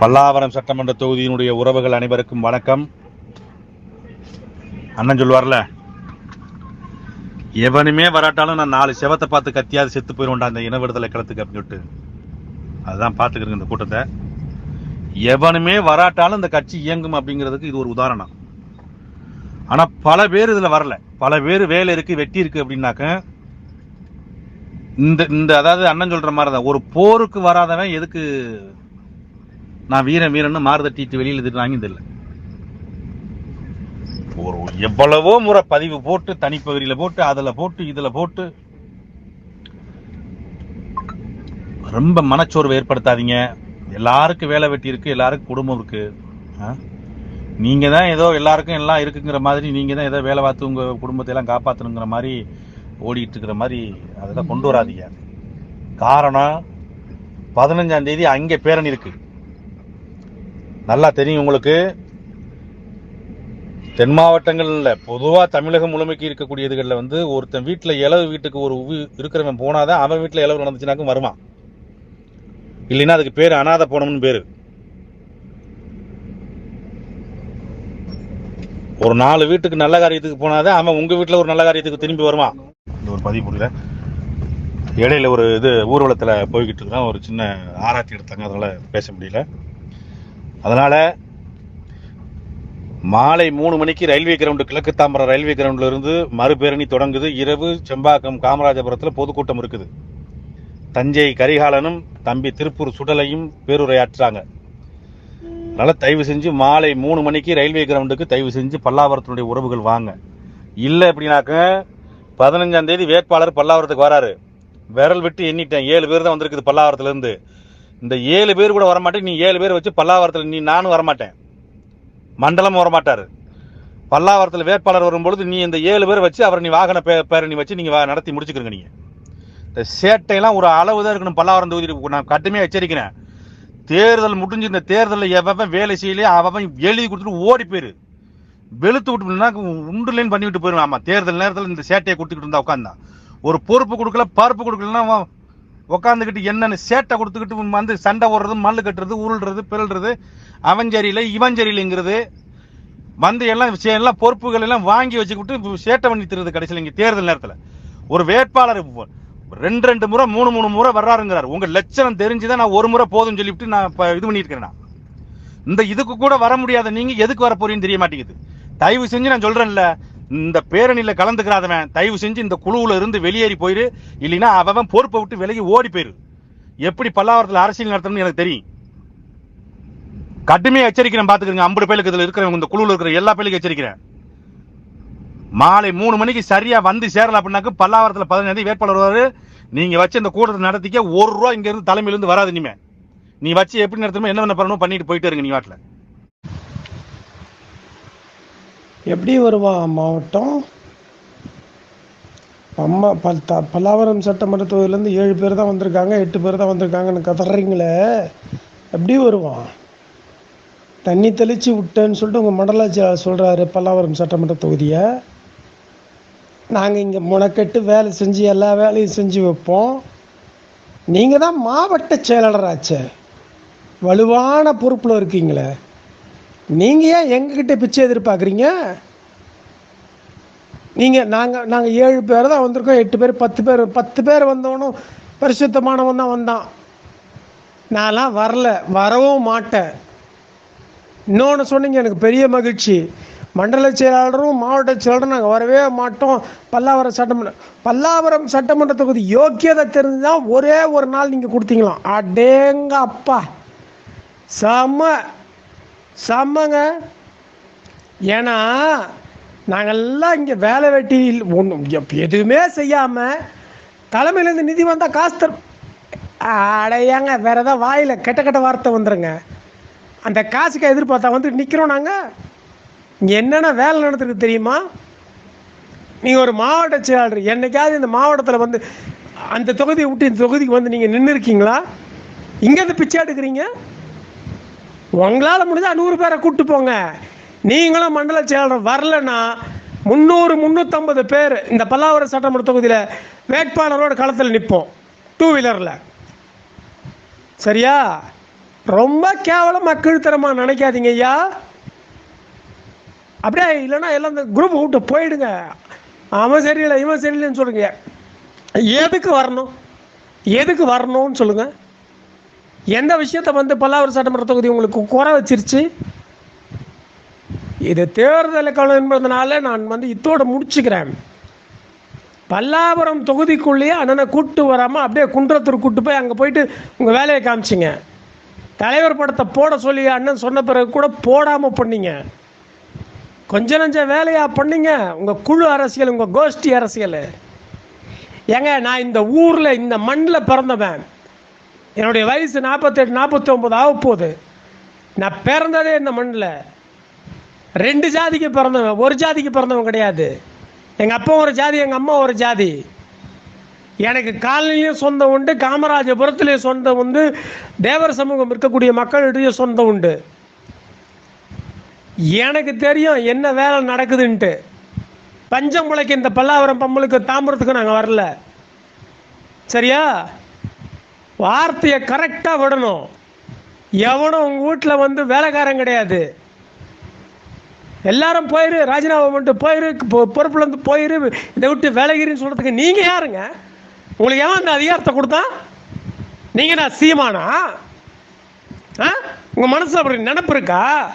பல்லாவரம் சட்டமன்ற தொகுதியினுடைய உறவுகள் அனைவருக்கும் வணக்கம். அண்ணன் சொல்லுவார்ல எவனுமே வராட்டாலும் நான் நாலு செவத்தை பார்த்து கத்தியாவது செத்து போயிடும்டா அந்த இன விடுதலை களத்துக்கு அப்படின்னு சொல்லிட்டு. அதுதான் பார்த்துக்கிறேங்க இந்த கூட்டத்தை. எவனுமே வராட்டாலும் இந்த கட்சி இயங்கும் அப்படிங்கிறதுக்கு இது ஒரு உதாரணம். ஆனா பல பேர் இதுல வரல. பல பேர் வேலை இருக்கு வெட்டி இருக்கு அப்படின்னாக்க இந்த இந்த அதாவது அண்ணன் சொல்ற மாதிரி தான் ஒரு போருக்கு வராதவன் எதுக்கு நான் வீரன் வீரன்னு மாறு தட்டிட்டு வெளியில திட்டுறாங்க தெரியல. ஒரு எவ்வளவோ முறை பதிவு போட்டு தனிப்பகுதியில் போட்டு அதில் போட்டு இதில் போட்டு. ரொம்ப மனச்சோர்வை ஏற்படுத்தாதீங்க. எல்லாருக்கும் வேலை வெட்டி இருக்குது எல்லாருக்கும் குடும்பம் இருக்குது ஆ? தான் ஏதோ எல்லாருக்கும் எல்லாம் இருக்குங்கிற மாதிரி நீங்கள் தான் ஏதோ வேலை பார்த்து உங்கள் குடும்பத்தை எல்லாம் மாதிரி ஓடிக்கிட்டு இருக்கிற மாதிரி அதெல்லாம் கொண்டு வராதீங்க. காரணம் பதினஞ்சாம் தேதி அங்கே பேரணி இருக்குது நல்லா தெரியும் உங்களுக்கு. தென் மாவட்டங்களில் பொதுவா தமிழகம் முழுமைக்கு இருக்கக்கூடியதுகள்ல வந்து ஒருத்தன் வீட்டுல இளவு வீட்டுக்கு ஒரு உவி- இருக்கிறவன் போனாதான் அவன் வீட்டுல இளவு நடந்துச்சுனாக்கும் வருவான். இல்லைன்னா அதுக்கு பேரு அனாதை போனம்னு பேரு. ஒரு நாலு வீட்டுக்கு நல்ல காரியத்துக்கு போனாதான் அவன் உங்க வீட்டுல ஒரு நல்ல காரியத்துக்கு திரும்பி வருவான். இந்த ஒரு பதிவு புரியல. இடையில ஒரு இது ஊர்வலத்துல போய்கிட்டு இருக்கான் ஒரு சின்ன ஆராய்ச்சி எடுத்தாங்க அதனால பேச முடியல. அதனால் மாலை மூணு மணிக்கு ரயில்வே கிரவுண்டு கிழக்கு தாம்பரம் ரயில்வே கிரவுண்டிலிருந்து மறுபேரணி தொடங்குது. இரவு செம்பாக்கம் காமராஜபுரத்தில் பொதுக்கூட்டம் இருக்குது. தஞ்சை கரிகாலனும் தம்பி திருப்பூர் சுடலையும் பேருரையாற்றுறாங்க. அதனால் தயவு செஞ்சு மாலை மூணு மணிக்கு ரயில்வே கிரவுண்டுக்கு தயவு செஞ்சு பல்லாவரத்தினுடைய உறவுகள் வாங்க. இல்லை அப்படின்னாக்க பதினஞ்சாம் தேதி வேட்பாளர் பல்லாவரத்துக்கு வராரு. விரல் விட்டு எண்ணிட்டேன். ஏழு பேர் தான் வந்திருக்குது பல்லாவரத்துலேருந்து. இந்த ஏழு பேர் கூட வரமாட்டேன். நீ ஏழு பேர் வச்சு பல்லாவரத்தில் நீ நானும் வரமாட்டேன். மண்டலம் வரமாட்டார். பல்லாவரத்தில் வேட்பாளர் வரும்பொழுது நீ இந்த ஏழு பேர் வச்சு அவரை நீ வாகன பே- பேரணி வச்சு நீங்கள் நடத்தி முடிச்சுக்கிறீங்க நீங்கள் இந்த சேட்டையெல்லாம் ஒரு அளவு தான் இருக்கணும். பல்லாவரம் தொகுதி நான் கட்டுமையாக எச்சரிக்கிறேன். தேர்தல் முடிஞ்சு இந்த தேர்தலில் எவன் வேலை செய்யலையே அவன் எழுதி கொடுத்துட்டு ஓடி போயிரு. வெளுத்து விட்டுனா உண்டுலேன்னு பண்ணிவிட்டு விட்டு ஆமாம் தேர்தல் நேரத்தில் இந்த சேட்டையை கொடுத்துக்கிட்டு இருந்தா உட்காந்தான் ஒரு பொறுப்பு கொடுக்கல பருப்பு கொடுக்கலன்னா உட்காந்துக்கிட்டு என்னென்னு சேட்டை கொடுத்துக்கிட்டு வந்து சண்டை ஓடுறது மல்லு கட்டுறது உருள்றது பிறல்றது அவன் இவஞ்சரியிலங்கிறது இவன் வந்து எல்லாம் எல்லாம் பொறுப்புகள் எல்லாம் வாங்கி வச்சுக்கிட்டு சேட்டை பண்ணி தருது கடைசியில் இங்கே தேர்தல் நேரத்தில். ஒரு வேட்பாளர் ரெண்டு ரெண்டு முறை மூணு மூணு முறை வர்றாருங்கிறார். உங்கள் லட்சணம் தெரிஞ்சுதான் நான் ஒரு முறை போதும்னு சொல்லிவிட்டு நான் இப்போ இது பண்ணிட்டு நான். இந்த இதுக்கு கூட வர முடியாத நீங்கள் எதுக்கு வர போறீங்கன்னு தெரிய மாட்டேங்குது. தயவு செஞ்சு நான் சொல்கிறேன்ல இந்த பேரணியில கலந்துக்கிறாதவன் தயவு செஞ்சு இந்த குழுவுல இருந்து வெளியேறி போயிரு. இல்லைன்னா அவன் பொறுப்பை விட்டு விலகி ஓடி போயிரு. எப்படி பல்லாவரத்தில் அரசியல் நடத்தணும்னு எனக்கு தெரியும். கடுமையாக எச்சரிக்கிறேன் பாத்துக்கிறேன் ஐம்பது பேருக்கு இதில் இருக்கிறவங்க இந்த குழுவில் இருக்கிற எல்லா பேருக்கும் எச்சரிக்கிறேன். மாலை மூணு மணிக்கு சரியா வந்து சேரல அப்படின்னாக்க பல்லாவரத்தில் பதினஞ்சு வேட்பாளர் வருவார். நீங்க வச்சு இந்த கூட்டத்தை நடத்திக்க ஒரு ரூபா இங்கேருந்து தலைமையிலேருந்து வராது இனிமே. நீ வச்சு எப்படி நடத்தணுமோ என்ன பண்ணணும் பண்ணிட்டு போயிட்டு இருங்க நீ வாட்டில். எப்படி வருவான் மாவட்டம்? அம்மா பல் த பல்லாவரம் சட்டமன்ற தொகுதியிலேருந்து ஏழு பேர் தான் வந்திருக்காங்க எட்டு பேர் தான் வந்திருக்காங்கன்னு கதறீங்களே. எப்படி வருவான் தண்ணி தெளித்து விட்டேன்னு சொல்லிட்டு உங்கள் மண்டலாச்சார் சொல்கிறாரு பல்லாவரம் சட்டமன்ற தொகுதியை நாங்கள் இங்கே முனக்கெட்டு வேலை செஞ்சு எல்லா வேலையும் செஞ்சு வைப்போம். நீங்கள் தான் மாவட்ட செயலாளராச்சே. வலுவான பொறுப்பில் இருக்கீங்களே. நீங்கள் ஏன் எங்ககிட்ட பிச்சை எதிர்பார்க்குறீங்க? நீங்கள் நாங்கள் நாங்கள் ஏழு பேர் தான் வந்திருக்கோம் எட்டு பேர் பத்து பேர் பத்து பேர் வந்தவனும் பரிசுத்தமானவன் தான் வந்தான். நான்லாம் வரல வரவும் மாட்டேன். இன்னொன்று சொன்னீங்க எனக்கு பெரிய மகிழ்ச்சி. மண்டல செயலாளரும் மாவட்ட செயலாளரும் நாங்கள் வரவே மாட்டோம். பல்லாவரம் சட்டமன்ற பல்லாவரம் சட்டமன்ற தொகுதி யோக்கியதை தெரிஞ்சு தான் ஒரே ஒரு நாள் நீங்கள் கொடுத்தீங்களாம். அடேங்க அப்பா செம்ம செம்மங்க. ஏன்னா நாங்கள்லாம் இங்கே வேலை வெட்டி ஒன்றும் எதுவுமே செய்யாமல் தலைமையிலேருந்து நிதி வந்தால் காசு தரும் அடையாங்க வேற ஏதாவது வாயில் கெட்ட கெட்ட வார்த்தை வந்துடுங்க அந்த காசுக்கு எதிர்பார்த்தா வந்து நிற்கிறோம் நாங்கள் இங்கே என்னென்ன வேலை நடத்துறது தெரியுமா? நீங்கள் ஒரு மாவட்ட செயலாளர் என்னைக்காவது இந்த மாவட்டத்தில் வந்து அந்த தொகுதியை விட்டு இந்த தொகுதிக்கு வந்து நீங்கள் நின்று இருக்கீங்களா இங்கேருந்து பிச்சை எடுக்கிறீங்க? உங்களால் முடிஞ்சால் நூறு பேரை கூப்பிட்டு போங்க. நீங்களும் மண்டல செயலாளர் வரலன்னா முந்நூறு முந்நூற்றம்பது பேர் இந்த பல்லாவரம் சட்டமன்ற தொகுதியில் வேட்பாளரோட களத்தில் நிற்போம் டூ வீலரில் சரியா? ரொம்ப கேவலமா கீழ்த்தரமா நினைக்காதீங்க ஐயா. அப்படியே இல்லைன்னா எல்லாம் இந்த குரூப் விட்டு போயிடுங்க. அவன் சரியில்லை இவன் சரியில்லைன்னு சொல்லுங்க. எதுக்கு வரணும்? எதுக்கு வரணும்னு சொல்லுங்கள் எந்த விஷயத்தை வந்து பல்லாவரம் சட்டமன்ற தொகுதி உங்களுக்கு குறை வச்சிருச்சு? இது தேர்தல் காலம் என்பதனால நான் வந்து இத்தோடு முடிச்சுக்கிறேன். பல்லாவரம் தொகுதிக்குள்ளேயே அண்ணனை கூட்டு வராமல் அப்படியே குன்றத்தூர் கூட்டு போய் அங்கே போயிட்டு உங்கள் வேலையை காமிச்சிங்க. தலைவர் படத்தை போட சொல்லி அண்ணன் சொன்ன பிறகு கூட போடாமல் பண்ணீங்க. கொஞ்ச நஞ்ச வேலையாக பண்ணீங்க உங்கள் குழு அரசியல் உங்கள் கோஷ்டி அரசியல். ஏங்க நான் இந்த ஊரில் இந்த மண்ணில் பிறந்தவன். என்னுடைய வயசு நாற்பத்தெட்டு நாற்பத்தொம்பது ஆக போகுது நான் பிறந்ததே இந்த மண்ணில். ரெண்டு ஜாதிக்கு பிறந்தவன் ஒரு ஜாதிக்கு பிறந்தவன் கிடையாது. எங்கள் அப்பா ஒரு ஜாதி எங்கள் அம்மா ஒரு ஜாதி. எனக்கு காலனிலையும் சொந்தம் உண்டு காமராஜபுரத்துலேயும் சொந்தம் உண்டு தேவர் சமூகம் இருக்கக்கூடிய மக்களிடையே சொந்தம் உண்டு. எனக்கு தெரியும் என்ன வேலை நடக்குதுன்ட்டு. பஞ்சம் பிழைக்கு இந்த பல்லாவரம் பம்பளுக்கு தாம்பரத்துக்கு நாங்கள் வரல. சரியா? வார்த்தையை கரெக்டாக விடணும். எவனும் உங்கள் வீட்டில் வந்து வேலைக்காரன் கிடையாது. எல்லாரும் போயிரு ராஜினாமா பண்ணிட்டு போயிரு பொ- போயிரு இதை விட்டு விலகிருன்னு சொல்கிறதுக்கு நீங்கள் யாருங்க? உங்களுக்கு எவன் அந்த அதிகாரத்தை கொடுத்தா நீங்கள் நான் சீமானா? ஆ? உங்கள் மனசில் அப்படி நினப்பு இருக்கா?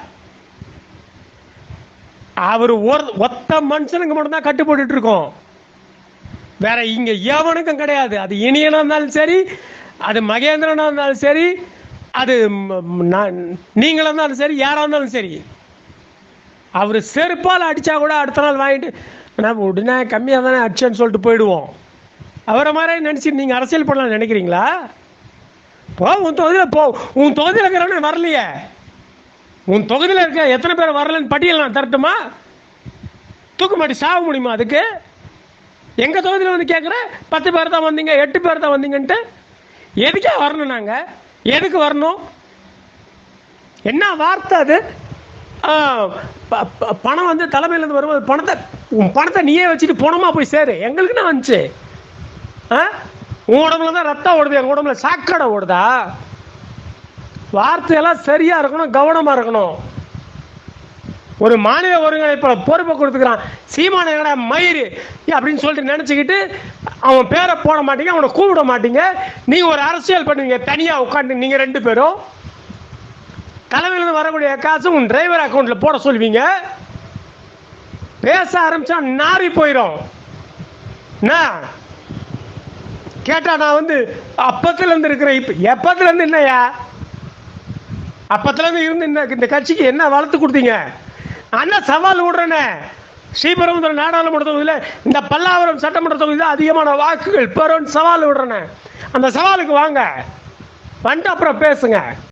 அவர் ஒரு ஒத்த மனுஷனுக்கு மட்டும்தான் கட்டுப்பட்டுட்டு இருக்கோம். வேற இங்கே எவனுக்கும் கிடையாது. அது இனியனாக இருந்தாலும் சரி அது மகேந்திரனாக இருந்தாலும் சரி அது நீங்களாக நான் இருந்தாலும் சரி யாராக இருந்தாலும் சரி. அவர் செருப்பால் அடித்தா கூட அடுத்த நாள் வாங்கிட்டு நம்ம உடனே கம்மியாக தானே அடிச்சேன்னு சொல்லிட்டு போயிடுவோம். அவரை மாதிரி நினச்சிட்டு நீங்கள் அரசியல் பண்ணலாம் நினைக்கிறீங்களா? போ உன் தொகுதியில் போ. உன் தொகுதியில் இருக்கிறவனே வரலையே. உன் தொகுதியில் இருக்க எத்தனை பேர் வரலன்னு பட்டியல் நான் தரட்டுமா? தூக்க மாட்டி சாக முடியுமா அதுக்கு? எங்கள் தொகுதியில் வந்து கேட்குறேன் பத்து பேர் தான் வந்தீங்க எட்டு பேர் தான் வந்தீங்கன்ட்டு எதுக்கே வரணும் நாங்கள் எதுக்கு வரணும்? என்ன வார்த்தை அது? ப- ப- பணம் வந்து தலைமையிலேருந்து வரும்போது பணத்தை உன் பணத்தை நீயே வச்சுட்டு போனோமா போய் சேரு. எங்களுக்கு என்ன வந்துச்சு. ஆ? உன் உடம்புல தான் ரத்தம் ஓடுது எங்கள் உடம்புல சாக்கடை ஓடுதா? வார்த்தையெல்லாம் சரியாக இருக்கணும் கவனமாக இருக்கணும். ஒரு மாநில ஒருங்கிணைப்பு பொறுப்பை கொடுத்துக்கிறான். சீமான எங்கடா மயிறு? அப்படின்னு சொல்லிட்டு நினச்சிக்கிட்டு அவன் பேரை போட மாட்டீங்க அவனை கூப்பிட மாட்டீங்க. நீங்கள் ஒரு அரசியல் பண்ணுவீங்க தனியாக உட்காந்து நீங்கள் ரெண்டு பேரும். தலைமையிலிருந்து வரக்கூடிய காசு உன் டிரைவர் அக்கௌண்ட்டில் போட சொல்வீங்க. பேச ஆரம்பிச்சா நாரி போயிடும் என்ன கேட்டா நான் வந்து அப்பத்துல இருந்து இருக்கிறேன். இப்ப எப்பத்துல இருந்து என்னையா அப்பத்துல இருந்து இருந்து இந்த கட்சிக்கு என்ன வளர்த்து கொடுத்தீங்க? அண்ணா சவால் விடுறேனே. ஸ்ரீபெரும்புதூர் நாடாளுமன்ற தொகுதியில் இந்த பல்லாவரம் சட்டமன்ற தொகுதியில் அதிகமான வாக்குகள் பெறும் சவால் விடுறேனே. அந்த சவாலுக்கு வாங்க. வந்துட்டு அப்புறம் பேசுங்க.